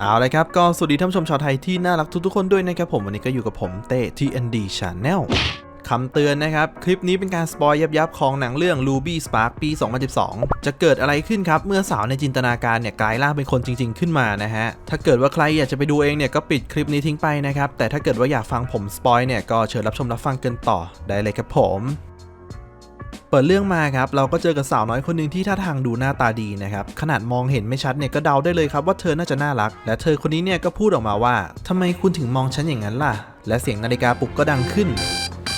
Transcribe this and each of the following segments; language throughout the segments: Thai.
เอาเลยครับ ก็สวัสดีท่านผู้ชมชาวไทยที่น่ารักทุกๆคนด้วยนะครับผมวันนี้ก็อยู่กับผมเต้ TND Channel คำเตือนนะครับ คลิปนี้เป็นการสปอยยับๆ ของหนังเรื่อง Ruby Spark ปี 2012 จะเกิดอะไรขึ้นครับ เมื่อสาวในจินตนาการเนี่ยกลายร่างเป็นคนจริง ๆ ขึ้นมานะฮะ ถ้าเกิดว่าใครอยากจะไปดูเองเนี่ยก็ปิดคลิปนี้ทิ้งไปนะครับ แต่ถ้าเกิดว่าอยากฟังผมสปอยเนี่ยก็เชิญรับชมรับฟังกันต่อได้เลยครับผม ปิดเรื่องมาครับเราก็เจอกับสาวน้อยคนหนึ่งที่ท่าทางดูหน้าตาดีนะครับขนาดมองเห็นไม่ชัดเนี่ยก็เดาได้เลยครับว่าเธอน่าจะน่ารัก และเธอคนนี้เนี่ยก็พูดออกมาว่าทำไมคุณถึงมองฉันอย่างนั้นล่ะ และเสียงนาฬิกาปลุกก็ดังขึ้น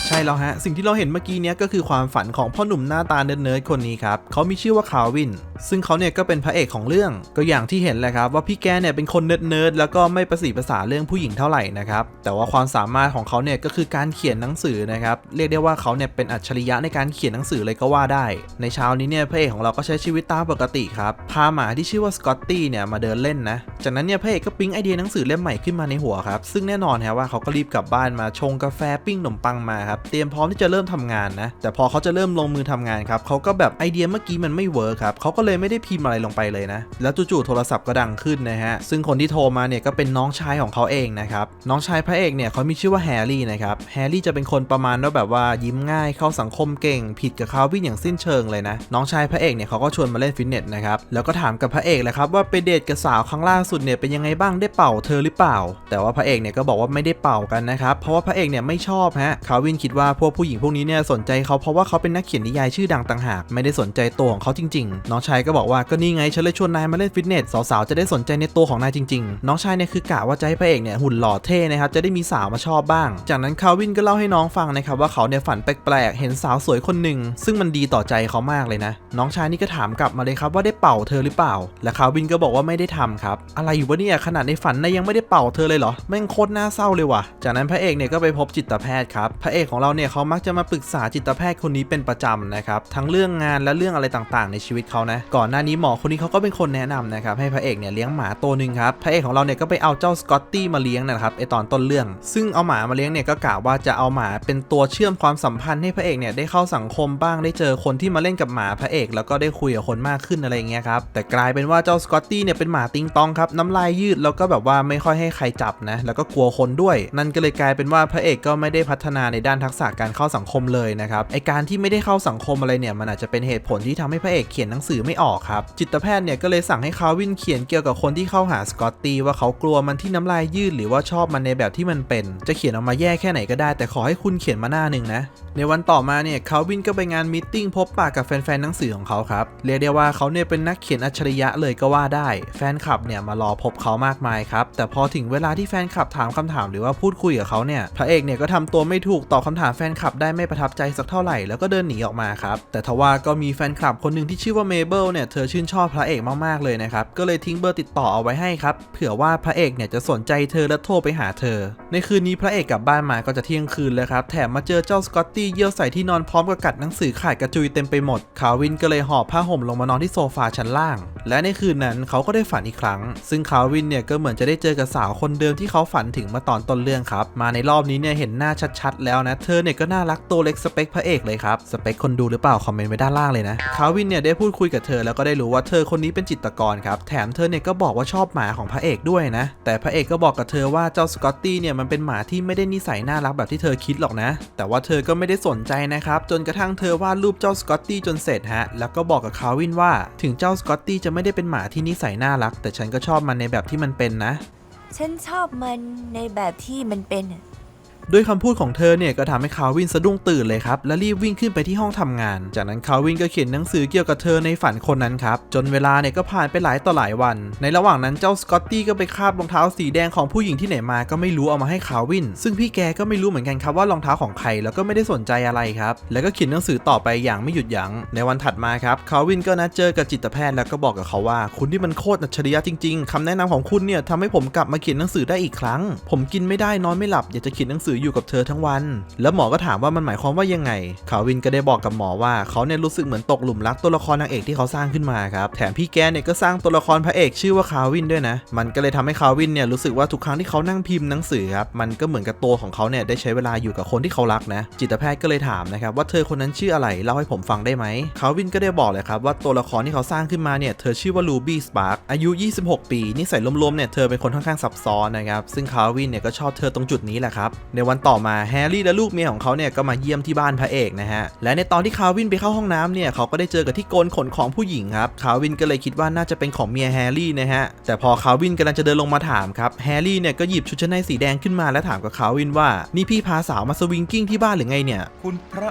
ใช่แล้วฮะ สิ่งที่เราเห็นเมื่อกี้เนี้ยก็คือความฝันของพ่อหนุ่มหน้าตาเนิร์ดๆคนนี้ครับเขามีชื่อว่าคาร์วิน ซึ่งเขาเนี่ยก็เป็นพระเอกของเรื่อง ก็อย่างที่เห็นแหละครับว่าพี่แกเนี่ยเป็นคนเนิร์ดๆแล้วก็ไม่ประสีภาษาเรื่องผู้หญิงเท่าไหร่นะครับแต่ว่าความสามารถของเขาเนี่ยก็คือการเขียนหนังสือนะครับเรียกได้ว่าเขาเนี่ยเป็นอัจฉริยะในการเขียนหนังสือเลยก็ว่าได้ ในเช้านี้เนี่ยพระเอกของเราก็ใช้ชีวิตตามปกติครับพาหมาที่ชื่อว่าสกอตตี้เนี่ยมาเดินเล่นนะจากนั้นเนี่ยพระเอกก็ปิ๊งไอเดียหนังสือเล่มใหม่ขึ้นมาในหัวครับซึ่งแน่นอนฮะว่าเขาก็รีบกลับบ้านมาชงกาแฟปิ้งขนมปังมาครับเตรียมพร้อมที่จะเริ่มทำงานนะ แต่พอเขาจะเริ่มลงมือทำงานครับเขาก็แบบไอเดียเมื่อกี้มันไม่เวิร์คครับเขาก็เลยไม่ได้พิมพ์อะไรลงไปเลยนะ แล้วจู่ๆโทรศัพท์ก็ดังขึ้นนะฮะ ซึ่งคนที่โทรมาเนี่ยก็เป็นน้องชายของเขาเองนะครับ น้องชายพระเอกเนี่ยเขามีชื่อว่าแฮร์รี่นะครับ แฮร์รี่จะเป็นคนประมาณว่าแบบว่ายิ้มง่ายเข้าสังคมเก่ง ผิดกับคาวินอย่างสิ้นเชิงเลยนะ น้องชายพระเอกเนี่ยเขาก็ชวนมาเล่นฟิตเนสนะครับ แล้วก็ถามกับพระเอกแหละครับว่าไปเดทกับสาวครั้งล่าสุดเนี่ยเป็นยังไงบ้างได้เป่าเธอหรือเปล่า แต่ว่าพระเอกเนี่ยก็บอกว่าไม่ได้เป่ากันนะครับ เพราะว่าพระเอกเนี่ยไม่ชอบฮะคาวินคิิดว่าพวกผู้หญิงพวกนี้เนี่ยสนใจเขาเพราะว่าเขาเป็นนักเขียนนิยายชื่อดังต่างหาก ไม่ได้สนใจตัวของเขาจริงๆ น้องชายก็บอกว่าก็นี่ไงฉันเลยชวนนายมาเล่นฟิตเนสสาวๆจะได้สนใจในตัวของนายจริงๆ น้องชายเนี่ยคือกะว่าจะให้พระเอกเนี่ยหุ่นหล่อเท่นะครับจะได้มีสาวมาชอบบ้าง จากนั้นคาวินก็เล่าให้น้องฟังนะครับว่าเขาเนี่ยฝันแปลกๆเห็นสาวสวยคนหนึ่งซึ่งมันดีต่อใจเขามากเลยนะ น้องชายนี่ก็ถามกลับมาเลยครับว่าได้เป่าเธอหรือเปล่า และคาวินก็บอกว่าไม่ได้ทำครับอะไรอยู่วะเนี่ยขนาดในฝันนายยังไม่ได้เป่าเธอเลยเหรอแม่งโคตรน่าเศร้าเลยว่ะ จากนั้นพระเอกเนี่ยก็ไปพบจิตแพทย์ครับพระเอกของเราเนี่ยเขามักจะมาปรึกษาจิตแพทย์คนนี้เป็นประจำนะครับทั้งเรื่องงานและเรื่องอะไรต่างๆ ในชีวิตเขานะก่อนหน้านี้หมอคนนี้เขาก็เป็นคนแนะนำนะครับให้พระเอกเนี่ยเลี้ยงหมาตัวหนึ่งครับพระเอกของเราเนี่ยก็ไปเอาเจ้าสกอตตี้มาเลี้ยงนะครับไอตอนต้นเรื่อง ซึ่งเอาหมามาเลี้ยงเนี่ยก็กะว่าจะเอาหมาเป็นตัวเชื่อมความสัมพันธ์ให้พระเอกเนี่ยได้เข้าสังคมบ้างได้เจอคนที่มาเล่นกับหมาพระเอกแล้วก็ได้คุยกับคนมากขึ้นอะไรอย่างเงี้ยครับแต่กลายเป็นว่าเจ้าสกอตตี้เนี่ยเป็นหมาติงตองครับน้ำลายยืดแล้วก็แบบว่าไม่ค่อยให้ใครจับนะแล้วก็กลัวคนด้วย นั่นก็เลยกลายเป็นว่าพระเอกก็ไม่ได้พัฒนาในด้านทักษะการเข้าสังคมเลยนะครับไอการที่ไม่ได้เข้าสังคมอะไรเนี่ยมันอาจจะเป็นเหตุผลที่ทำให้พระเอกเขียนหนังสือไม่ออกครับจิตแพทย์เนี่ยก็เลยสั่งให้คาวินเขียนเกี่ยวกับคนที่เข้าหาสกอตตี้ว่าเขากลัวมันที่น้ำลายยืดหรือว่าชอบมันในแบบที่มันเป็น จะเขียนออกมาแย่แค่ไหนก็ได้ แต่ขอให้คุณเขียนมาหน้าหนึ่งนะในวันต่อมาเนี่ยคาวินก็ไปงานมตติ팅พบปะกับแฟนๆหนังสือของเขาครับเรียกได้ว่าเขาเนี่ยเป็นนักเขียนอัจฉริยะเลยก็ว่าได้ แฟนคลับเนี่ยมารอพบเขามากมายครับแต่พอถึงเวลาที่แฟนคลับถามคำถามหรือว่าพูดคุยกับเขาเนี่ยพระเอกเนี่ยก็ทำตัวไม่ถูกตอบคำถามแฟนคลับได้ไม่ประทับใจสักเท่าไหร่แล้วก็เดินหนีออกมาครับ แต่ทว่าก็มีแฟนคลับคนหนึ่งที่ชื่อว่าเมเบิลเนี่ยเธอชื่นชอบพระเอกมากๆเลยนะครับ ก็เลยทิ้งเบอร์ติดต่อเอาไว้ให้ครับ เผื่อว่าพระเอกเนี่ยจะสนใจเธอและโทรไปหาเธอ ในคืนนี้พระเอกกลับบ้านมาก็จะเที่ยงคืนแล้วครับ แถมมาเจอเจ้าสกอตตี้เยี่ยวใส่ที่นอนพร้อมกับกัดหนังสือขาดกระจุยเต็มไปหมด คาวินก็เลยหอบผ้าห่มลงมานอนที่โซฟาชั้นล่าง และในคืนนั้นเขาก็ได้ฝันอีกครั้ง ซึ่งคาวินเนี่ยก็เหมือนจะได้เจอกับสาวคนเดิมที่เขาฝันถึงมื่อตอนต้นเรื่องครับ มาในรอบนี้เนี่ยเห็นหน้าชัดๆ แล้วนะเธอเนี่ยก็น่ารักตัวเล็กสเปคพระเอกเลยครับสเปคคนดูหรือเปล่าคอมเมนต์ไว้ด้านล่างเลยนะคาวินเนี่ยได้พูดคุยกับเธอแล้วก็ได้รู้ว่าเธอคนนี้เป็นจิตกรครับแถมเธอเนี่ยก็บอกว่าชอบหมาของพระเอกด้วยนะ แต่พระเอกก็บอกกับเธอว่าเจ้าสกอตตี้เนี่ยมันเป็นหมาที่ไม่ได้นิสัยน่ารักแบบที่เธอคิดหรอกนะ แต่ว่าเธอก็ไม่ได้สนใจนะครับจนกระทั่งเธอวาดรูปเจ้าสกอตตี้จนเสร็จฮะแล้วก็บอกกับคาวินว่าถึงเจ้าสกอตตี้จะไม่ได้เป็นหมาที่นิสัยน่ารัก แต่ฉันก็ชอบมันในแบบที่มันเป็นนะ ฉันชอบมันในแบบที่มันเป็น ด้วยคำพูดของเธอเนี่ยก็ทำให้คาวินสะดุ้งตื่นเลยครับ และรีบวิ่งขึ้นไปที่ห้องทำงาน จากนั้นคาวินก็เขียนหนังสือเกี่ยวกับเธอในฝันคนนั้นครับ จนเวลาเนี่ยก็ผ่านไปหลายต่อหลายวัน ในระหว่างนั้นเจ้าสกอตตี้ก็ไปคาบรองเท้าสีแดงของผู้หญิงที่ไหนมาก็ไม่รู้เอามาให้คาวิน ซึ่งพี่แกก็ไม่รู้เหมือนกันครับว่ารองเท้าของใครแล้วก็ไม่ได้สนใจอะไรครับ แล้วก็เขียนหนังสือต่อไปอย่างไม่หยุดยัง้ง ในวันถัดมาครับคาวินก็นัดเจอกับจิตแพทย์แล้วก็บอกกับเขาว่า คุณที่มันโคตรอัจฉริยะจริง ๆคำแนะนำของคุณเนี่ยทำให้ผมกลับมาเขียนหนังสือได้อีกครั้ง ผมกินไม่ได้นอนไม่หลับอยากจะเขียนหนังสือออยู่กับเธอทั้งวัน แล้วหมอก็ถามว่ามันหมายความว่ายังไงคาวินก็ได้บอกกับหมอว่าเขาเนี่ยรู้สึกเหมือนตกหลุมรักตัวละครนางเอกที่เขาสร้างขึ้นมาครับแถมพี่แกเนี่ยก็สร้างตัวละครพระเอกชื่อว่าคาวินด้วยนะ มันก็เลยทำให้คาวินเนี่ยรู้สึกว่าทุกครั้งที่เขานั่งพิมพ์หนังสือครับมันก็เหมือนกับตัวของเขาเนี่ยได้ใช้เวลาอยู่กับคนที่เขารักนะ จิตแพทย์ก็เลยถามนะครับว่าเธอคนนั้นชื่ออะไรเล่าให้ผมฟังได้ไหมคาวินก็ได้บอกเลยครับว่าตัวละครที่เขาสร้างขึ้นมาเนี่ยเธอชื่อว่าลูบี้สปาร์กอายุ 26 ปีนิสัยรวมๆเนี่ยเธอเป็นคนค่อนข้างซับซ้อนนะครับซึ่งคาวินเนี่ยก็ชอบเธอตรงจุดนี้แหละครับในวันต่อมาแฮร์รี่และลูกเมียของเขาเนี่ยก็มาเยี่ยมที่บ้านพระเอกนะฮะและในตอนที่คาวินไปเข้าห้องน้ำเนี่ยเขาก็ได้เจอกับที่โกนขนของผู้หญิงครับคาวินก็เลยคิดว่าน่าจะเป็นของเมียแฮร์รี่นะฮะแต่พอคาวินกำลังจะเดินลงมาถามครับแฮร์รี่เนี่ยก็หยิบชุดชั้นในสีแดงขึ้นมาและถามกับคาวินว่านี่พี่พาสาวมาสวิงกิ้งที่บ้านหรือไงเนี่ย คุณพระ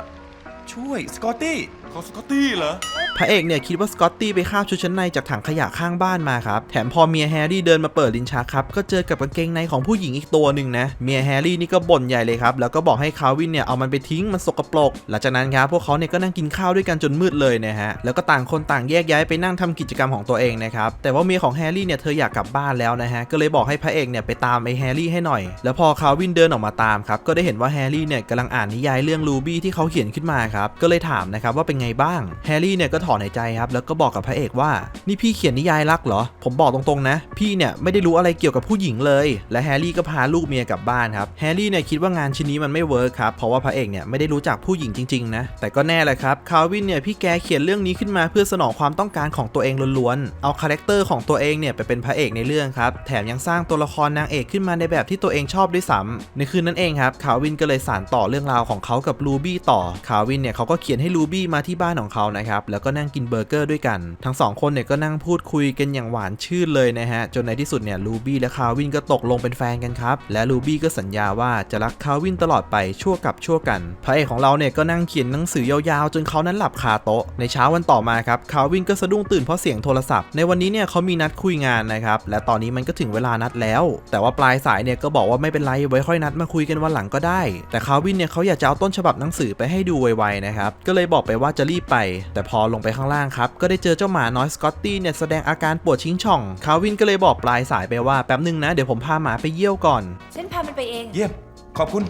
ช่วยสกอตตี้ ของสกอตตี้เหรอ พระเอกเนี่ยคิดว่าสกอตตี้ไปคาบชุดชั้นในจากถังขยะข้างบ้านมาครับ แถมพอเมียแฮร์รี่เดินมาเปิดลิ้นชักครับ ก็เจอกับกางเกงในของผู้หญิงอีกตัวหนึ่งนะ เมียแฮร์รี่นี่ก็บ่นใหญ่เลยครับ แล้วก็บอกให้คาวินเนี่ยเอามันไปทิ้งมันสกปรก หลังจากนั้นครับพวกเขาเนี่ยก็นั่งกินข้าวด้วยกันจนมืดเลยนะฮะ แล้วก็ต่างคนต่างแยกย้ายไปนั่งทำกิจกรรมของตัวเองนะครับ แต่ว่าเมียของแฮร์รี่เนี่ยเธออยากกลับบ้านแล้วนะฮะ ก็เลยบอกให้พระเอกเนี่ยไปตามไอ้แฮร์รี่ให้หน่อย แล้วพอคาวินเดินออกมาตามครับ ก็ได้เห็นว่าแฮร์รี่เนี่ยกำลังอ่านนิยายเรื่องลูบี้ที่เขาเขียนขึ้นมาครับ ก็เลยถามนะครับว่าเป็นไงบ้าง แฮร์รี่เนี่ยก็ถอนหายใจครับ แล้วก็บอกกับพระเอกว่า นี่พี่เขียนนิยายรักเหรอ ผมบอกตรงๆนะ พี่เนี่ยไม่ได้รู้อะไรเกี่ยวกับผู้หญิงเลย และแฮร์รี่ก็พาลูกเมียกลับบ้านครับ แฮร์รี่เนี่ยคิดว่างานชิ้นนี้มันไม่เวิร์คครับ เพราะว่าพระเอกเนี่ยไม่ได้รู้จักผู้หญิงจริงๆนะ แต่ก็แน่แหละครับ คาวินเนี่ยพี่แกเขียนเรื่องนี้ขึ้นมาเพื่อสนองความต้องการของตัวเองล้วนๆ เอาคาแรคเตอร์ของตัวเองเนี่ยไปเป็นพระเอกในเรื่องครับ แถมยังสร้างตัวละครนางเอกขึ้นมาในแบบที่ตัวเองชอบด้วยซ้ำในคืนนั้นเองครับ คาวินก็เลยสานต่อเรื่องราวของเขากับลูบี้ต่อ คาวินเนี่ยเขาก็เขียนให้ลูบี้มาที่บ้านของเขานะครับแล้วก็นั่งกินเบอร์เกอร์ด้วยกัน ทั้งสองคนเนี่ยก็นั่งพูดคุยกันอย่างหวานชื่นเลยนะฮะจนในที่สุดเนี่ยลูบี้และคาวินก็ตกลงเป็นแฟนกันครับและลูบี้ก็สัญญาว่าจะรักคาวินตลอดไปชั่วกับชั่วกันพระเอกของเราเนี่ยก็นั่งเขียนหนังสือยาวๆ จนเขานั้นหลับคาโต๊ะในเช้าวันต่อมาครับคาวินก็สะดุ้งตื่นเพราะเสียงโทรศัพท์ในวันนี้เนี่ยเขามีนัดคุยงานนะครับและตอนนี้มันก็ถึงเวลานัดแล้ว แต่ว่าปลายสายเนี่ยก็บอกว่าไม่เป็นไรไว้ค่อยนัดมาคุยกันวันหลังก็ได้ แต่คาวินเนี่ยเขาอยากจะเอาต้นฉบับหนังสือไปให้ดูไวๆนะครับก็เลยบอกไปว่าจะรีบไป แต่พอลงไปข้างล่างครับ ก็ได้เจอเจ้าหมาน้อยสกอตตี้เนี่ยแสดงอาการปวดชิงช่อง คาวินก็เลยบอกปลายสายไปว่าแป๊บนึงนะ เดี๋ยวผมพาหมาไปเยี่ยวก่อน ฉันพามันไปเอง เยี่ยม ขอบคุณ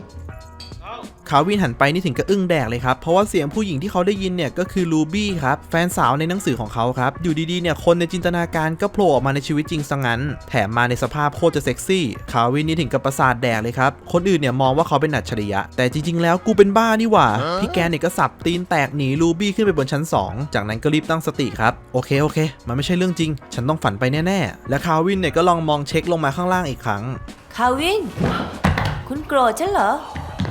คาวินหันไปนี่ถึงกับอึ้งแดกเลยครับ เพราะว่าเสียงผู้หญิงที่เขาได้ยินเนี่ยก็คือลูบี้ครับ แฟนสาวในหนังสือของเขาครับ อยู่ดีๆเนี่ยคนในจินตนาการก็โผล่ออกมาในชีวิตจริงซะงั้น แถมมาในสภาพโคตรจะเซ็กซี่ คาวินนี่ถึงกับประสาทแดกเลยครับ คนอื่นเนี่ยมองว่าเขาเป็นอัจฉริยะ แต่จริง ๆ แล้วกูเป็นบ้านี่หว่า พี่แกเนี่ยก็สับตีนแตกหนีลูบี้ขึ้นไปบนชั้น 2 จากนั้นก็รีบตั้งสติครับ โอเคโอเค มันไม่ใช่เรื่องจริง ฉันต้องฝันไปแน่ๆ และคาวินเนี่ยก็ลองมองเช็คลงมาข้างล่างอีกครั้ง คาวิน คุณโกรธฉันเหรอ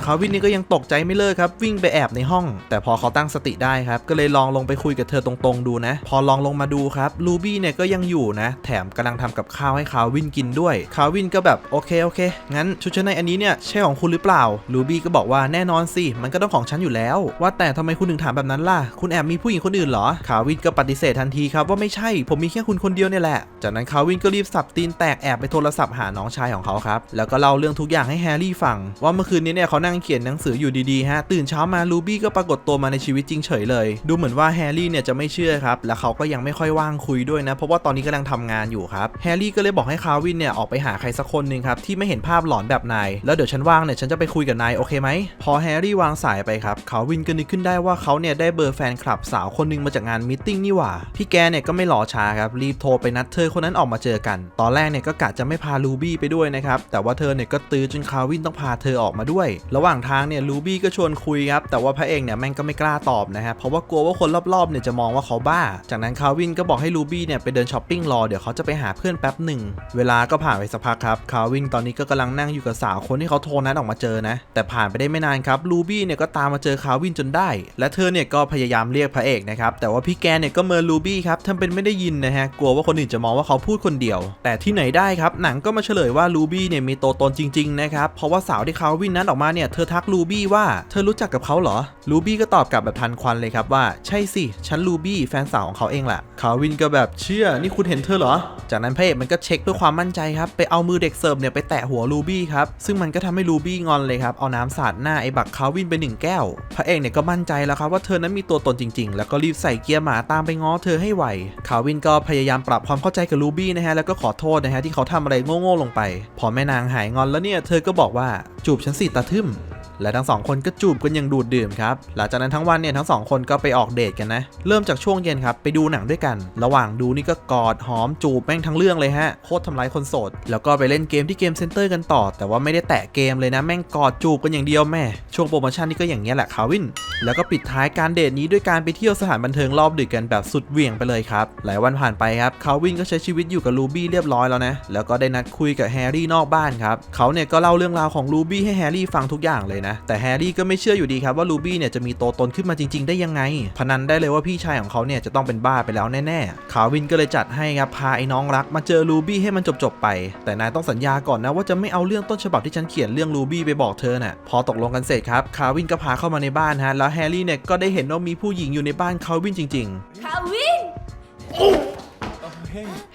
คาวินนี่ก็ยังตกใจไม่เลิกครับ วิ่งไปแอบในห้อง แต่พอเขาตั้งสติได้ครับ ก็เลยลองลงไปคุยกับเธอตรงๆ ดูนะ พอลองลงมาดูครับลูบี้เนี่ยก็ยังอยู่นะ แถมกำลังทำกับข้าวให้คาวินกินด้วยคาวินก็แบบโอเคโอเคงั้นชุดชั้นในอันนี้เนี่ยใช่ของคุณหรือเปล่าลูบี้ก็บอกว่าแน่นอนสิมันก็ต้องของฉันอยู่แล้ว ว่าแต่ทำไมคุณถึงถามแบบนั้นล่ะ คุณแอบมีผู้หญิงคนอื่นเหรอคาวินก็ปฏิเสธทันทีครับว่าไม่ใช่ ผมมีแค่คุณคนเดียวเนี่ยแหละ จากนั้นคาวินก็รีบสับตีนแตกแอบไปโทรศัพท์หาน้องชายของเขาครับแล้วก็เล่าเรื่องทุกอย่างให้แฮร์รี่ฟังว่าเมื่อคืนนี้เนี่ยเขานั่งเขียนหนังสืออยู่ดีๆฮะตื่นเช้ามาลูบี้ก็ปรากฏตัวมาในชีวิตจริงเฉยเลย ดูเหมือนว่าแฮร์รี่เนี่ยจะไม่เชื่อครับและเขาก็ยังไม่ค่อยว่างคุยด้วยนะ เพราะว่าตอนนี้กำลังทำงานอยู่ครับแฮร์รี่ก็เลยบอกให้คาวินเนี่ยออกไปหาใครสักคนหนึ่งครับที่ไม่เห็นภาพหลอนแบบนายแล้วเดี๋ยวฉันว่างเนี่ยฉันจะไปคุยกับนายโอเคไหมพอแฮร์รี่วางสายไปครับคาวินก็นึกขึ้นได้ว่าเขาเนี่ยได้เบอร์แฟนคลับสาวคนหนึงมาจากงานมิทติ้งนี่หว่าพี่แกเนี่ยก็ไม่รอช้าครับรีบโทรไปนัดเธอคนนั้นออกมาเจอกัน ตอนแรกเนี่ยก็กะจะไม่พาลูบี้ไปด้วยนะครับแต่ว่าเธอเนี่ยก็ตื้อจนคาวินต้องพาเธอออกมาด้วยระหว่างทางเนี่ยลูบี้ก็ชวนคุยครับ แต่ว่าพระเอกเนี่ยแม่งก็ไม่กล้าตอบนะฮะเพราะว่ากลัวว่าคนรอบๆเนี่ยจะมองว่าเขาบ้า จากนั้นคาวินก็บอกให้ลูบี้เนี่ยไปเดินช้อปปิ้งรอ เดี๋ยวเขาจะไปหาเพื่อนแป๊บหนึ่ง เวลาก็ผ่านไปสักพักครับ คาวินตอนนี้ก็กำลังนั่งอยู่กับสาวคนที่เขาโทรนัดออกมาเจอนะ แต่ผ่านไปได้ไม่นานครับ ลูบี้เนี่ยก็ตามมาเจอคาวินจนได้ และเธอเนี่ยก็พยายามเรียกพระเอกนะครับ แต่ว่าพี่แกเนี่ยก็เมินลูบี้ครับทำเป็นไม่ได้ยินนะฮะ กลัวว่าคนอื่นจะมองว่าเขาพูดคนเดียว แต่ที่ไหนได้ครับ หนังก็มาเฉลยว่าลูบี้เนี่ยมีตัวตนจริงๆนะครับ เพราะว่าสาวที่คาวินนัดออกมาเนี่ยเธอทักลูบี้ว่าเธอรู้จักกับเขาเหรอ ลูบี้ก็ตอบกลับแบบทันควันเลยครับว่าใช่สิฉันลูบี้แฟนสาวของเขาเองแหละคาวินก็แบบเชื่อนี่คุณเห็นเธอเหรอ จากนั้นพระเอกมันก็เช็คเพื่อความมั่นใจครับไปเอามือเด็กเสิร์ฟเนี่ยไปแตะหัวลูบี้ครับซึ่งมันก็ทำให้ลูบี้งอนเลยครับเอาน้ำสาดหน้าไอ้บักคาวินไปหนึ่งแก้ว พระเอกเนี่ยก็มั่นใจแล้วครับว่าเธอนั้นมีตัวตนจริง ๆ แล้วก็รีบใส่เกียร์หมาตามไปง้อเธอให้ไหวคาวินก็พยายามปรับความเข้าใจกับลูบี้นะฮะแล้วก็ขอโทษนะฮะที่เขาทำอะไรโง่ๆลงไป พอแม่นางหายงอนแล้วเนี่ยเธอก็บอกว่าจูบฉันสิตาทึม him. และทั้งสองคนก็จูบกันอย่างดูดดื่มครับ หลังจากนั้นทั้งวันเนี่ยทั้งสองคนก็ไปออกเดทกันนะ เริ่มจากช่วงเย็นครับไปดูหนังด้วยกัน ระหว่างดูนี่ก็กอดหอมจูบแม่งทั้งเรื่องเลยฮะ โคตรทำร้ายคนโสด แล้วก็ไปเล่นเกมที่เกมเซ็นเตอร์กันต่อ แต่ว่าไม่ได้แตะเกมเลยนะ แม่งกอดจูบกันอย่างเดียวแม่ ช่วงโปรโมชั่นนี่ก็อย่างเงี้ยแหละคาวิน แล้วก็ปิดท้ายการเดทนี้ด้วยการไปเที่ยวสถานบันเทิงรอบดึกกันแบบสุดเหวี่ยงไปเลยครับ หลายวันผ่านไปครับคาวินก็ใช้ชีวิตอยู่กับลูบี้เรียบร้อยแล้วนะ แล้วก็ได้นัดคุยกับแฮร์รี่นอกบ้านครับ เขาเนี่ยก็เล่าเรื่องราวของลูบี้ให้แฮร์รี่ฟังทุกอย่างเลยนะ แต่แฮร์รี่ก็ไม่เชื่ออยู่ดีครับว่าลูบี้เนี่ยจะมีตัวตนขึ้นมาจริง ๆ ได้ยังไง พนันได้เลยว่าพี่ชายของเขาเนี่ยจะต้องเป็นบ้าไปแล้วแน่ๆคาวินก็เลยจัดให้ครับพาไอ้น้องรักมาเจอลูบี้ให้มันจบๆไป แต่นายต้องสัญญาก่อนนะว่าจะไม่เอาเรื่องต้นฉบับที่ฉันเขียนเรื่องลูบี้ไปบอกเธอน่ะพอตกลงกันเสร็จครับคาวินก็พาเข้ามาในบ้านฮะแล้วแฮร์รี่เนี่ยก็ได้เห็นว่ามีผู้หญิงอยู่ในบ้านคาวินจริง ๆ คาวิน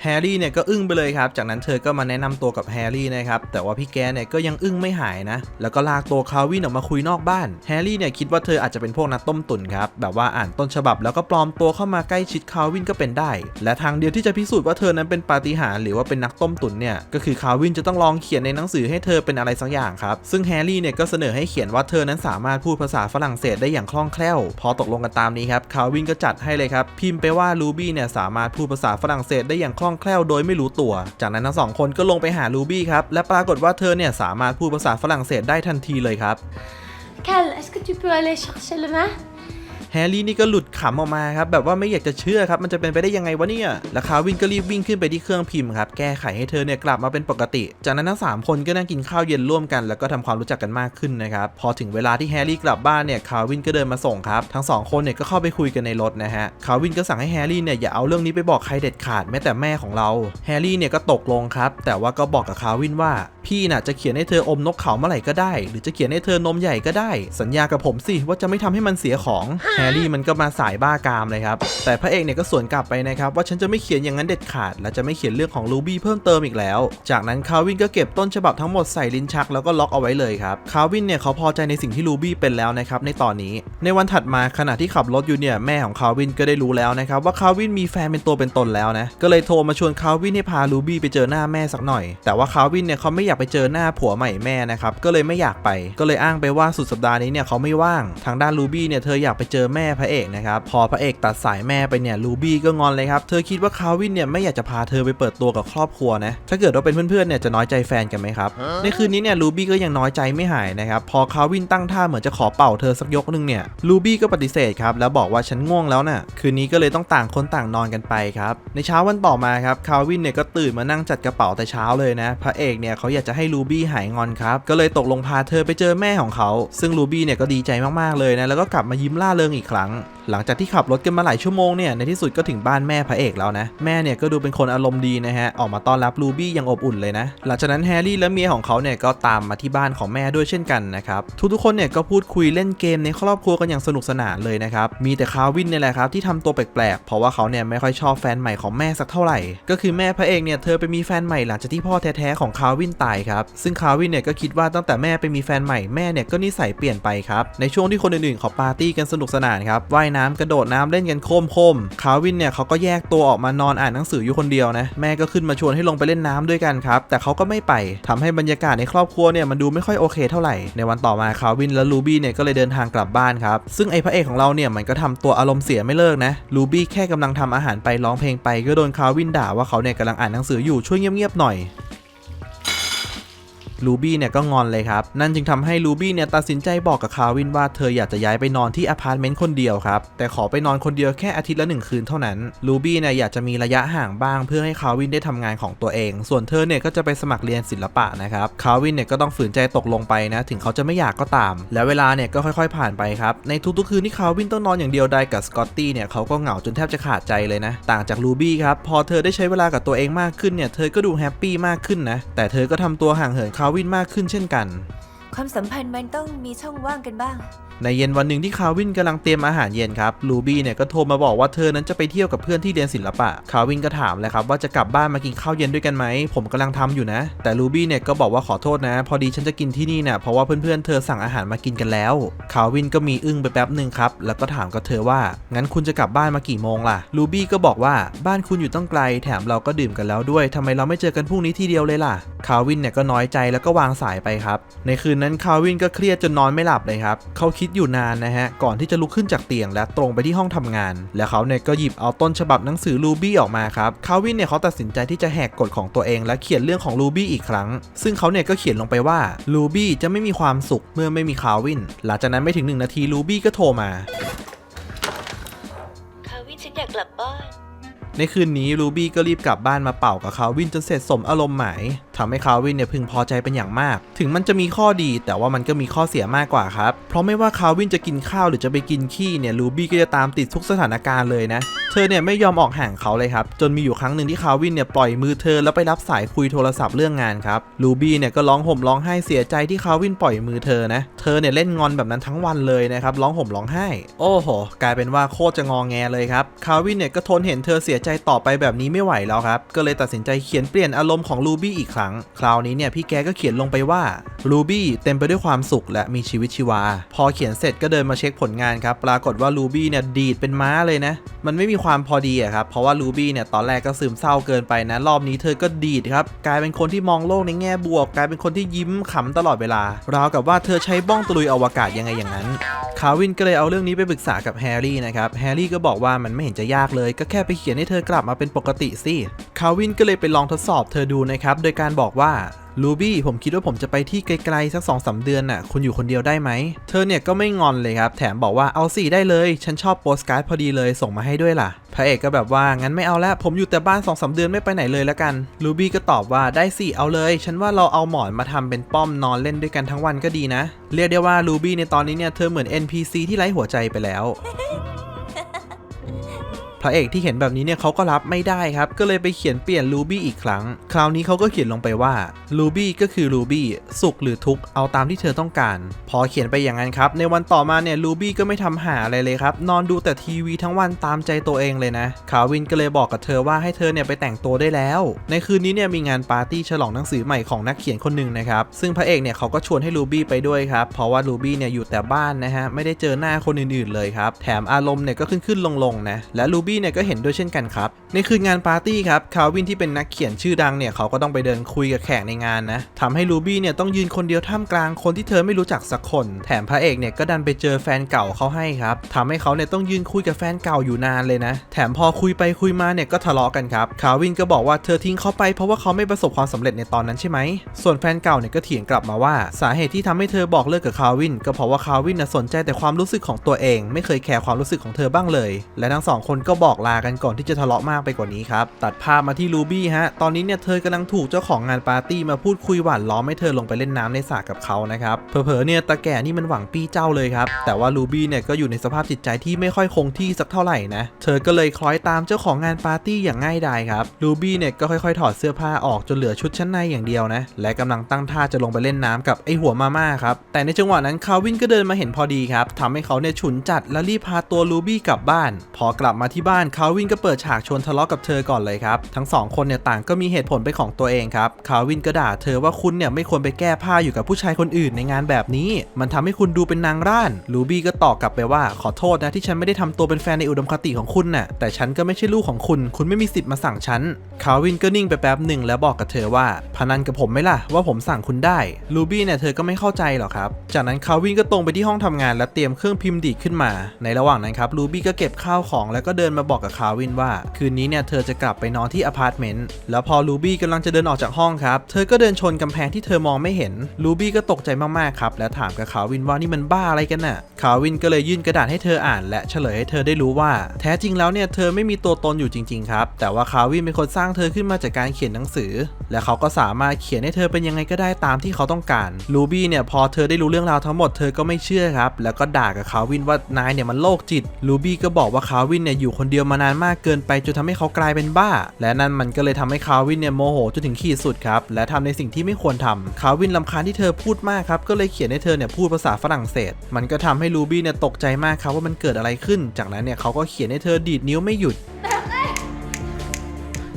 แฮร์รี่เนี่ยก็อึ้งไปเลยครับ จากนั้นเธอก็มาแนะนำตัวกับแฮร์รี่นะครับ แต่ว่าพี่แกเนี่ยก็ยังอึ้งไม่หายนะ แล้วก็ลากตัวคาวินออกมาคุยนอกบ้าน แฮร์รี่เนี่ยคิดว่าเธออาจจะเป็นพวกนักต้มตุ๋นครับ แบบว่าอ่านต้นฉบับแล้วก็ปลอมตัวเข้ามาใกล้ชิดคาวินก็เป็นได้ และทางเดียวที่จะพิสูจน์ว่าเธอนั้นเป็นปาฏิหาริย์หรือว่าเป็นนักต้มตุ๋นเนี่ย ก็คือคาวินจะต้องลองเขียนในหนังสือให้เธอเป็นอะไรสักอย่างครับ ซึ่งแฮร์รี่เนี่ยก็เสนอให้เขียนว่าเธอนั้นสามารถพูดภาษาฝรั่งเศสได้อย่างคล่องแคล่ว พอตกลงกันตามนี้ครับ คาวินก็จัดให้เลยครับ พิมพ์ไปว่าลูบี้เนี่ยสามารถพูดภาษาฝรั่งเศสได้อย่างคล่องแคล่วโดยไม่รู้ตัว จากนั้นทั้งสองคนก็ลงไปหาลูบี้ครับ และปรากฏว่าเธอเนี่ยสามารถพูดภาษาฝรั่งเศสได้ทันทีเลยครับ Cal, est-ce que tu peux aller chercher le vin แฮร์รี่นี่ก็หลุดขำออกมาครับแบบว่าไม่อยากจะเชื่อครับมันจะเป็นไปได้ยังไงวะเนี่ยแล้วคาวินก็รีบวิ่งขึ้นไปที่เครื่องพิมพ์ครับแก้ไขให้เธอเนี่ยกลับมาเป็นปกติ จากนั้นทั้งสามคนก็นั่งกินข้าวเย็นร่วมกันแล้วก็ทำความรู้จักกันมากขึ้นนะครับพอถึงเวลาที่แฮร์รี่กลับบ้านเนี่ยคาวินก็เดินมาส่งครับทั้งสองคนเนี่ยก็เข้าไปคุยกันในรถนะฮะคาวินก็สั่งให้แฮร์รี่เนี่ยอย่าเอาเรื่องนี้ไปบอกใครเด็ดขาดแม้แต่แม่ของเราแฮร์รี่เนี่ยก็ตกลงครับแต่ว่าก็บอกกับคาวินว่า พี่น่ะจะเขียนให้เธออมนกเขาเมื่อไหร่ก็ได้ หรือจะเขียนให้เธอนมใหญ่ก็ได้ สัญญากับผมสิว่าจะไม่ทำให้มันเสียของแฮร์รี่มันก็มาสายบ้ากามเลยครับแต่พระเอกเนี่ยก็สวนกลับไปนะครับว่าฉันจะไม่เขียนอย่างนั้นเด็ดขาด และจะไม่เขียนเรื่องของลูบี้เพิ่มเติมอีกแล้ว จากนั้นคาวินก็เก็บต้นฉบับทั้งหมดใส่ลิ้นชักแล้วก็ล็อกเอาไว้เลยครับคาวินเนี่ยเขาพอใจในสิ่งที่ลูบี้เป็นแล้วนะครับในตอนนี้ ในวันถัดมาขณะที่ขับรถอยู่เนี่ยแม่ของคาวินก็ได้รู้แล้วนะครับว่าคาวินมีแฟนเป็นตัวเป็นตนแล้วนะก็เลยโทรมาชวนคาวินให้พาลูบี้ไปเจอหน้าแม่สักหน่อย แต่ว่าคาวินเนี่ยเขาไม่อยากไปเจอหน้าผัวใหม่แม่นะครับก็เลยไม่อยากไป ก็เลยอ้างไปว่าสุดสัปดาห์นี้เนี่ยเขาไม่ว่างทางด้านลูบี้เนี่ยเธออยากไปเจอแม่พระเอกนะครับพอพระเอกตัดสายแม่ไปเนี่ยลูบี้ก็งอนเลยครับเธอคิดว่าคาวินเนี่ยไม่อยากจะพาเธอไปเปิดตัวกับครอบครัวนะถ้าเกิดว่าเป็นเพื่อนๆเนี่ยจะน้อยใจแฟนกันไหมครับในคืนนี้เนี่ยลูบี้ก็ยังน้อยใจไม่หายนะครับพอคาวินตั้งท่าเหมือนจะขอเป่าเธอสักยกหนึงเนี่ยลูบี้ก็ปฏิเสธครับแล้วบอกว่าฉันง่วงแล้วน่ะคืนนี้ก็เลยต้องต่างคนต่างนอนกันไปครับในเช้าวันต่อมาครับคาวินเนี่ยก็ตื่นมานั่งจัดกระเป๋าแต่เช้าเลยนะพระเอกเนี่ยเขาอยากจะให้ลูบี้หายงอนครับ ก็เลยตกลงพาเธอไปเจอแม่ของเขา ซึ่งลูบี้เนี่ยก็ดีใจมากๆเลยนะ แล้วก็กลับมายิ้มล่าเริงอีกครั้ง หลังจากที่ขับรถกันมาหลายชั่วโมงเนี่ยในที่สุดก็ถึงบ้านแม่พระเอกแล้วนะ แม่เนี่ยก็ดูเป็นคนอารมณ์ดีนะฮะออกมาต้อนรับลูบี้อย่างอบอุ่นเลยนะ หลังจากนั้นแฮร์รี่และเมียของเขาเนี่ยก็ตามมาที่บ้านของแม่ด้วยเช่นกันนะครับทุกๆคนเนี่ยก็พูดคุยเล่นเกมในครอบครัวกันอย่างสนุกสนานเลยนะครับมีแต่คาวินเนี่ยแหละครับที่ทำตัวแปลกๆเพราะว่าเขาเนี่ยไม่ค่อยชอบแฟนใหม่ของแม่สักเท่าไหร่ ก็คือแม่พระเอกเนี่ยเธอไปมีแฟนใหม่หลังจากที่พ่อแท้ๆของคาวินตายครับซึ่งคาวินเนี่ยก็คิดว่าตั้งแต่แม่ไปมีแฟนใหม่แม่เนี่ยก็นิสัยเปลี่ยนไปครับในช่วงที่คนอื่นๆเขาปาร์ตี้กันสนุกสนานครับว่ายน้ำกระโดดน้ำเล่นกันโคมโคมๆคาวินเนี่ยเขาก็แยกตัวออกมานอนอ่านหนังสืออยู่คนเดียวนะแม่ก็ขึ้นมาชวนให้ลงไปเล่นน้ำด้วยกันครับแต่เขาก็ไม่ไปทำให้บรรยากาศในครอบครัวเนี่ยมันดูไม่ค่อยโอเคเท่าไหร่ในวันต่อมาคาวินและลูบี้เนี่ยก็เลยเดินทางกลับบ้านครับซึ่งไอ้พระเอกของเราเนี่ยมันก็ทำตัวอารมณ์เสียไม่เลิกนะลูบี้แค่กำลังทำอาหารไปร้องเพลงไปก็โดนคาวินด่าว่าเขาเนี่ยกำลังอ่านหนังสืออยู่ช่วยเงียบๆหน่อย ลูบี้เนี่ยก็งอนเลยครับ นั่นจึงทำให้ลูบี้เนี่ยตัดสินใจบอกกับคาวินว่าเธออยากจะย้ายไปนอนที่อพาร์ตเมนต์คนเดียวครับ แต่ขอไปนอนคนเดียวแค่อาทิตย์ละหนึ่งคืนเท่านั้น ลูบี้เนี่ยอยากจะมีระยะห่างบ้างเพื่อให้คาวินได้ทำงานของตัวเอง ส่วนเธอเนี่ยก็จะไปสมัครเรียนศิลปะนะครับ คาวินเนี่ยก็ต้องฝืนใจตกลงไปนะ ถึงเขาจะไม่อยากก็ตาม แล้วเวลาเนี่ยก็ค่อยๆ ผ่านไปครับ ในทุกๆคืนที่คาวินต้องนอนอย่างเดียวได้กับสกอตตี้เนี่ยเขาก็เหงาจนแทบจะขาดใจเลยนะ ต่างจากลูบี้ครับ พอเธอได้ใช้เวลากับตัวเองมากขึ้นเนี่ย เธอก็ดูแฮปปี้มากขึ้นนะ แต่เธอก็ทำตัวห่างเหินคาวินมากขึ้นเช่นกัน ความสัมพันธ์มันต้องมีช่องว่างกันบ้าง ในเย็นวันหนึ่งที่คาวินกำลังเตรียมอาหารเย็นครับลูบี้เนี่ยก็โทรมาบอกว่าเธอนั้นจะไปเที่ยวกับเพื่อนที่เรียนศิลปะคาวินก็ถามเลยครับว่าจะกลับบ้านมากินข้าวเย็นด้วยกันไหมผมกำลังทำอยู่นะ แต่ลูบี้เนี่ยก็บอกว่าขอโทษนะ พอดีฉันจะกินที่นี่เนี่ยเพราะว่าเพื่อนๆเธอสั่งอาหารมากินกันแล้วคาวินก็มีอึ้งไปแป๊บหนึ่งครับแล้วก็ถามกับเธอว่างั้นคุณจะกลับบ้านมากี่โมงล่ะลูบี้ก็บอกว่าบ้านคุณอยู่ต้องไกล แถมเราก็ดื่มกันแล้วด้วยทำไมเราไม่เจอกันพรุ่งนี้ทีเดียวเลยล่ะคาวินเนี่ยก็น้อยใจแล้วก็วางสายไปครับในคืนนั้นคาวินก็เครียดจนนอนไม่หลับเลยครับ เขาคิดอยู่นานนะฮะ ก่อนที่จะลุกขึ้นจากเตียงและตรงไปที่ห้องทำงาน แล้วเขาเนี่ยก็หยิบเอาต้นฉบับหนังสือลูบี้ออกมาครับคาวินเนี่ยเขาตัดสินใจที่จะแหกกฎของตัวเอง และเขียนเรื่องของลูบี้อีกครั้ง ซึ่งเขาเนี่ยก็เขียนลงไปว่าลูบี้จะไม่มีความสุขเมื่อไม่มีคาวิน หลังจากนั้นไม่ถึงหนึ่งนาทีลูบี้ก็โทรมา คาวินฉันอยากกลับบ้าน ในคืนนี้รูบี้ก็รีบกลับบ้านมาเป่ากับคาวินจนเสร็จสมอารมณ์หมายทำให้คาวินเนี่ยพึงพอใจเป็นอย่างมาก ถึงมันจะมีข้อดีแต่ว่ามันก็มีข้อเสียมากกว่าครับ เพราะไม่ว่าคาวินจะกินข้าวหรือจะไปกินขี้เนี่ยรูบี้ก็จะตามติดทุกสถานการณ์เลยนะ เธอเนี่ยไม่ยอมออกห่างเขาเลยครับ จนมีอยู่ครั้งหนึ่งที่คาวินเนี่ยปล่อยมือเธอแล้วไปรับสายคุยโทรศัพท์เรื่องงานครับรูบี้เนี่ยก็ร้องห่มร้องไห้เสียใจที่คาวินปล่อยมือเธอนะ เธอเนี่ยเล่นงอนแบบนั้นทั้งวันเลยนะครับร้องห่มร้องไห้ โอ้โห กลายเป็นว่าโคตรจะงองแงเลยครับคาวินเนี่ยก็ทนเห็นเธอเสียใจต่อไปแบบนี้ไม่ไหวแล้วครับ ก็เลยตัดสินใจเขียนเปลี่ยนอารมณ์ของรูบี้อีกครั้ง คราวนี้เนี่ยพี่แกก็เขียนลงไปว่ารูบี้เต็มไปด้วยความสุขและมีชีวิตชีวา พอเขียนเสร็จก็เดินมาเช็คผลงานครับ ปรากฏว่ารูบี้เนี่ยดีดเป็นม้าเลยนะ มันไม่มีความพอดีอะครับ เพราะว่ารูบี้เนี่ยตอนแรกก็ซึมเศร้าเกินไปนะ รอบนี้เธอก็ดีดครับ กลายเป็นคนที่มองโลกในแง่บวก กลายเป็นคนที่ยิ้มขำตลอดเวลา ราวกับว่าเธอใช้บ้องตะลุยอวกาศยังไงอย่างนั้น คาวินก็เลยเอาเรื่องนี้ไปปรึกษากับแฮร์รี่นะครับ แฮร์รี่ก็บอกว่ามันไม่เห็นจะยากเลย ก็แค่ไปเขียนให้เธอกลับมาเป็นปกติสิ คาวินก็เลยไปลองทดสอบเธอดูนะครับ โดยการบอกว่าลูบี้ผมคิดว่าผมจะไปที่ไกลๆ สัก2อสเดือนน่ะ คุณอยู่คนเดียวได้ไหม เธอเนี่ยก็ไม่งอนเลยครับ แถมบอกว่าเอาสิได้เลย ฉันชอบโปสการ์ดพอดีเลยส่งมาให้ด้วยล่ะ พระเอกก็แบบว่า งั้นไม่เอาแล้ว ผมอยู่แต่บ้าน2อสเดือนไม่ไปไหนเลยแล้วกัน ลูบี้ก็ตอบว่าได้สิ เอาเลย ฉันว่าเราเอาหมอนมาทำเป็นป้อมนอนเล่นด้วยกันทั้งวันก็ดีนะ เรียกได้ว่าลูบี้ในตอนนี้เนี่ยเธอเหมือน NPC ที่ไร้หัวใจไปแล้ว พระเอกที่เห็นแบบนี้เนี่ยเขาก็รับไม่ได้ครับ ก็เลยไปเขียนเปลี่ยนลูบี้อีกครั้ง คราวนี้เขาก็เขียนลงไปว่าลูบี้ก็คือลูบี้สุขหรือทุกข์เอาตามที่เธอต้องการ พอเขียนไปอย่างนั้นครับ ในวันต่อมาเนี่ยลูบี้ก็ไม่ทำหาอะไรเลยครับ นอนดูแต่ทีวีทั้งวันตามใจตัวเองเลยนะคาวินก็เลยบอกกับเธอว่าให้เธอเนี่ยไปแต่งตัวได้แล้ว ในคืนนี้เนี่ยมีงานปาร์ตี้ฉลองหนังสือใหม่ของนักเขียนคนหนึ่งนะครับ ซึ่งพระเอกเนี่ยเขาก็ชวนให้ลูบี้ไปด้วยครับ เพราะว่าลูบี้เนี่ยอยู่แต่บ้านนะฮะไม่ได้เจอหน้าคนอื่นๆเลยครับแถมอารมณ์เนี่ยก็ขึ้นขึ้นลงๆนะและลูบเนี่ยก็เห็นด้วยเช่นกันครับ ในคืนงานปาร์ตี้ครับคาวินที่เป็นนักเขียนชื่อดังเนี่ยเขาก็ต้องไปเดินคุยกับแขกในงานนะทำให้ลูบี้เนี่ยต้องยืนคนเดียวท่ามกลางคนที่เธอไม่รู้จักสักคน แถมพระเอกเนี่ยก็ดันไปเจอแฟนเก่าเขาให้ครับทำให้เขาเนี่ยต้องยืนคุยกับแฟนเก่าอยู่นานเลยนะ แถมพอคุยไปคุยมาเนี่ยก็ทะเลาะกันครับคาวินก็บอกว่าเธอทิ้งเขาไปเพราะว่าเขาไม่ประสบความสำเร็จในตอนนั้นใช่ไหมส่วนแฟนเก่าเนี่ยก็เถียงกลับมาว่า สาเหตุที่ทำให้เธอบอกเลิกกับคาวิน ก็เพราะว่าคาวินน่ะสนใจแต่ความรู้สึกของตัวเอง ไม่เคยแคร์ความรู้สึกของเธอบ้างเลย และทั้งสองคนก็บอกลากันก่อนที่จะทะเลาะมากไปกว่านี้ครับ ตัดภาพมาที่ลูบี้ฮะ ตอนนี้เนี่ยเธอกำลังถูกเจ้าของงานปาร์ตี้มาพูดคุยหวานล้อมให้เธอลงไปเล่นน้ำในสระกับเขานะครับ เผลอๆเนี่ยตาแก่นี่มันหวังปี้เจ้าเลยครับ แต่ว่าลูบี้เนี่ยก็อยู่ในสภาพจิตใจที่ไม่ค่อยคงที่สักเท่าไหร่นะ เธอก็เลยคล้อยตามเจ้าของงานปาร์ตี้อย่างง่ายดายครับ ลูบี้เนี่ยก็ค่อยๆ ถอดเสื้อผ้าออกจนเหลือชุดชั้นในอย่างเดียวนะ และกำลังตั้งท่าจะลงไปเล่นน้ำกับไอหัวมาม่าครับ แต่ในจังหวะนั้นคาวินก็เดินมาเห็นพอดีครับทำให้เขาเนี่ยฉุนจัดและรีบพาตัวลูบี้กลับบ้าน พอกลับมาที่บ้านคาวินก็เปิดฉากชวนทะเลาะกับเธอก่อนเลยครับ ทั้งสองคนเนี่ยต่างก็มีเหตุผลเป็นของตัวเองครับคาวินก็ด่าเธอว่าคุณเนี่ยไม่ควรไปแก้ผ้าอยู่กับผู้ชายคนอื่นในงานแบบนี้ มันทำให้คุณดูเป็นนางร่านลูบี้ก็ตอบกลับไปว่าขอโทษนะที่ฉันไม่ได้ทำตัวเป็นแฟนในอุดมคติของคุณน่ะแต่ฉันก็ไม่ใช่ลูกของคุณ คุณไม่มีสิทธิ์มาสั่งฉันคาวินก็นิ่งไปแป๊บหนึ่งแล้วบอกกับเธอว่าพนันกับผมไหมล่ะว่าผมสั่งคุณได้ลูบี้เนี่ยเธอก็ไม่เข้าใจหรอกครับจากนั้นคาวินก็ตรงไปที่ห้องทำงานและเตรียมเครื่องพิมพ์ดีขึ้นมา ในระหว่างนั้นครับลูบี้ก็เก็บข้าวของแล้วก็เดินมาบอกกับคาวินว่า คืนนี้เนี่ยเธอจะกลับไปนอนที่อพาร์ตเมนต์แล้วพอลูบี้กำลังจะเดินออกจากห้องครับ เธอก็เดินชนกำแพงที่เธอมองไม่เห็นลูบี้ก็ตกใจมากๆครับและถามกับคาวินว่านี่มันบ้าอะไรกันน่ะคาวินก็เลยยื่นกระดาษให้เธออ่าน และเฉลยให้เธอได้รู้ว่า แท้จริงแล้วเนี่ยเธอไม่มีตัวตนอยู่จริงๆครับแต่ว่าคาวินเป็นคนสร้างเธอขึ้นมาจากการเขียนหนังสือ และเขาก็สามารถเขียนให้เธอเป็นยังไงก็ได้ตามที่เขาต้องการลูบี้เนี่ยพอเธอได้รู้เรื่องราวทั้งหมดเธอก็ไม่เชื่อครับแล้วก็ด่ากับคาวินว่านายเนี่ยมันโรคจิตลูบี้ก็บอกว่าคาวินเนี่ยอยู่คนเดียวมานานมากเกินไปจนทำให้เขากลายเป็นบ้า และนั่นมันก็เลยทำให้คาวินเนี่ยโมโหจนถึงขีดสุดครับและทำในสิ่งที่ไม่ควรทำคาวินลำคาญที่เธอพูดมากครับก็เลยเขียนให้เธอเนี่ยพูดภาษาฝรั่งเศส มันก็ทำให้ลูบี้เนี่ยตกใจมากครับว่ามันเกิดอะไรขึ้น จากนั้นเนี่ยเขาก็เขียนให้เธอดีดนิ้วไม่หยุด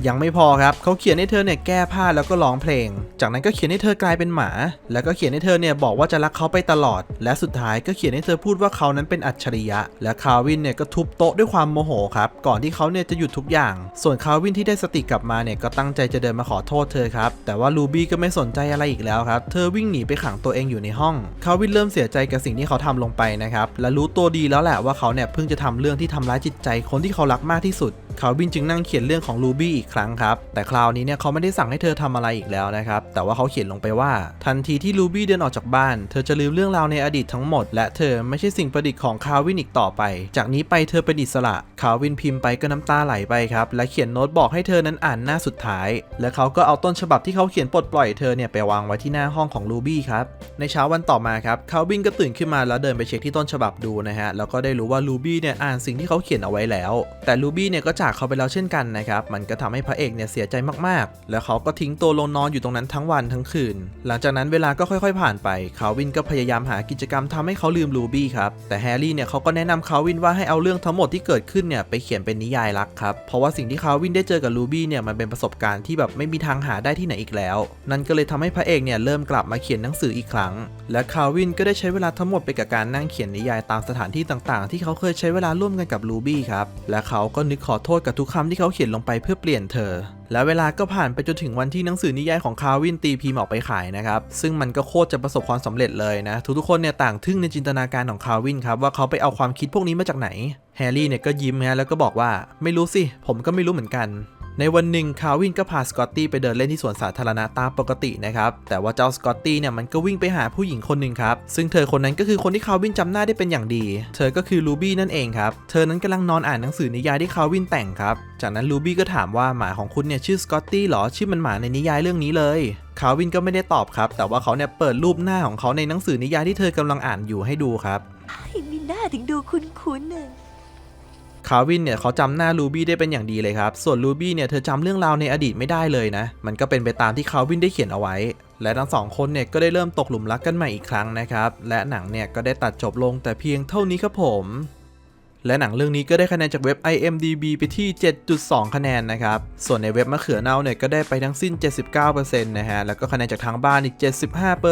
ยังไม่พอครับเขาเขียนให้เธอเนี่ยแก้ผ้าแล้วก็ร้องเพลง จากนั้นก็เขียนให้เธอกลายเป็นหมา แล้วก็เขียนให้เธอเนี่ยบอกว่าจะรักเขาไปตลอด และสุดท้ายก็เขียนให้เธอพูดว่าเขานั้นเป็นอัจฉริยะ และคาวินเนี่ยก็ทุบโต๊ะด้วยความโมโหครับก่อนที่เขาเนี่ยจะหยุดทุกอย่าง ส่วนคาวินที่ได้สติกลับมาเนี่ยก็ตั้งใจจะเดินมาขอโทษเธอครับแต่ว่าลูบี้ก็ไม่สนใจอะไรอีกแล้วครับเธอวิ่งหนีไปขังตัวเองอยู่ในห้องคาวินเริ่มเสียใจกับสิ่งที่เขาทำลงไปนะครับและรู้ตัวดีแล้วแหละว่าเขาเนี่ยเพิ่งจะทำเรื่องที่ทำร้ายจิตใจคนที่เขารักมากที่สุดคาวินจึงนั่งเขียนเรื่องของลูบี้อีกครั้งครับ แต่คราวนี้เนี่ยเขาไม่ได้สั่งให้เธอทำอะไรอีกแล้วนะครับ แต่ว่าเขาเขียนลงไปว่า ทันทีที่ลูบี้เดินออกจากบ้าน เธอจะลืมเรื่องราวในอดีตทั้งหมด และเธอไม่ใช่สิ่งประดิษฐ์ของคาวินอีกต่อไป จากนี้ไปเธอเป็นอิสระคาวินพิมพ์ไปก็น้ำตาไหลไปครับ และเขียนโน้ตบอกให้เธอนั้นอ่านหน้าสุดท้าย และเขาก็เอาต้นฉบับที่เขาเขียนปลดปล่อยเธอเนี่ยไปวางไว้ที่หน้าห้องของลูบี้ครับ ในเช้าวันต่อมาครับคาวินก็ตื่นขึ้นมาแล้วเดินไปเช็คที่ต้นฉบับดูนะฮะ แล้วก็ได้รู้ว่าลูบี้เนี่ยอ่านสิ่งที่เขาเขียนเอาไว้แล้ว แต่ลูบี้เนี่ยก็จากเขาไปแล้วเช่นกันนะครับ มันก็ทำให้พระเอกเนี่ยเสียใจมากๆ แล้วเขาก็ทิ้งตัวลงนอนอยู่ตรงนั้นทั้งวันทั้งคืน หลังจากนั้นเวลาก็ค่อยๆผ่านไปคาวินก็พยายามหากิจกรรมทำให้เขาลืมลูบี้ครับ แต่แฮร์รี่เนี่ยเขาก็แนะนำคาวินว่าให้เอาเรื่องทั้งหมดที่เกิดขึ้นเนี่ยไปเขียนเป็นนิยายรักครับ เพราะว่าสิ่งที่คาวินได้เจอกับลูบี้เนี่ยมันเป็นประสบการณ์ที่แบบไม่มีทางหาได้ที่ไหนอีกแล้ว นั่นก็เลยทำให้พระเอกเนี่ยเริ่มกลับมาเขียนหนังสืออีกครั้ง และคาวินก็ได้ใช้เวลาทั้งหมดไปกับการนั่งเขียนนิยายตามสถานที่ต่างๆ ที่เขาเคยใช้เวลาร่วมกันกับลูบี้ครับ และเขาก็นึกขอโทษกับทุกคำที่เขาเขียนลงไปเพื่อเปลี่ยนเธอ และเวลาก็ผ่านไปจนถึงวันที่หนังสือนิยายของคาวินตีพิมพ์ออกไปขายนะครับ ซึ่งมันก็โคตรจะประสบความสำเร็จเลยนะ ทุกๆคนเนี่ยต่างทึ่งในจินตนาการของคาวินครับว่าเขาไปเอาความคิดพวกนี้มาจากไหนแฮร์รี่เนี่ยก็ยิ้มฮะแล้วก็บอกว่าไม่รู้สิ ผมก็ไม่รู้เหมือนกัน ในวันหนึ่งคาวินก็พาสกอตตี้ไปเดินเล่นที่สวนสาธารณะตามปกตินะครับ แต่ว่าเจ้าสกอตตี้เนี่ยมันก็วิ่งไปหาผู้หญิงคนหนึ่งครับ ซึ่งเธอคนนั้นก็คือคนที่คาวินจำหน้าได้เป็นอย่างดี เธอก็คือลูบี้นั่นเองครับ เธอนั้นกำลังนอนอ่านหนังสือนิยายที่คาวินแต่งครับ จากนั้นลูบี้ก็ถามว่าหมาของคุณเนี่ยชื่อสกอตตี้เหรอ ชื่อมันหมาในนิยายเรื่องนี้เลยคาวินก็ไม่ได้ตอบครับ แต่ว่าเขาเนี่ยเปิดรูปหน้าของเขาในหนังสือนิยายที่เธอกำลังอ่านอยู่ให้ดูครับมีหน้าถึงดูคุ้นๆน่ะ คาวินเนี่ยเขาจำหน้าลูบี้ได้เป็นอย่างดีเลยครับ ส่วนลูบี้เนี่ยเธอจำเรื่องราวในอดีตไม่ได้เลยนะ มันก็เป็นไปตามที่คาวินได้เขียนเอาไว้ และทั้งสองคนเนี่ยก็ได้เริ่มตกหลุมรักกันใหม่อีกครั้งนะครับ และหนังเนี่ยก็ได้ตัดจบลงแต่เพียงเท่านี้ครับผมและหนังเรื่องนี้ก็ได้คะแนนจากเว็บ IMDB ไปที่ 7.2 คะแนนนะครับ ส่วนในเว็บมะเขือเน่าเนี่ยก็ได้ไปทั้งสิ้น 79%นะฮะ แล้วก็คะแนนจากทางบ้านอีก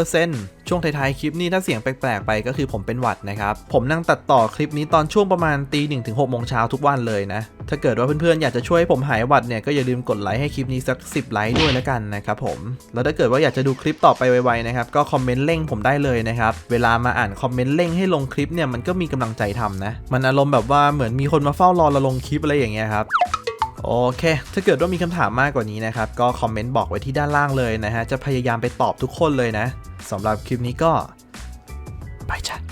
75% ช่วงท้ายๆคลิปนี้ถ้าเสียงแปลกๆไปก็คือผมเป็นหวัดนะครับ ผมนั่งตัดต่อคลิปนี้ตอนช่วงประมาณตีหนึ่งถึงหกโมงเช้าทุกวันเลยนะ ถ้าเกิดว่าเพื่อนๆอยากจะช่วยให้ผมหายหวัดเนี่ยก็อย่าลืมกดไลค์ให้คลิปนี้สัก10ไลค์ด้วยแล้วกันนะครับผม แล้วถ้าเกิดว่าอยากจะดูคลิปต่อไปไวๆนะครับก็คอมเมนต์เร่งผมได้เลยนะครับ เวลามาอ่านคอมเมนต์เร่งให้ลงคลิปเนี่ยมันก็มีกำลังใจทำนะ มันอารมณ์แบบว่าเหมือนมีคนมาเฝ้ารอเราลงคลิปอะไรอย่างเงี้ยครับ โอเค ถ้าเกิดว่ามีคำถามมากกว่านี้นะครับ ก็คอมเมนต์บอกไว้ที่ด้านล่างเลยนะฮะ จะพยายามไปตอบทุกคนเลยนะสำหรับคลิปนี้ก็ ไปจ้ะ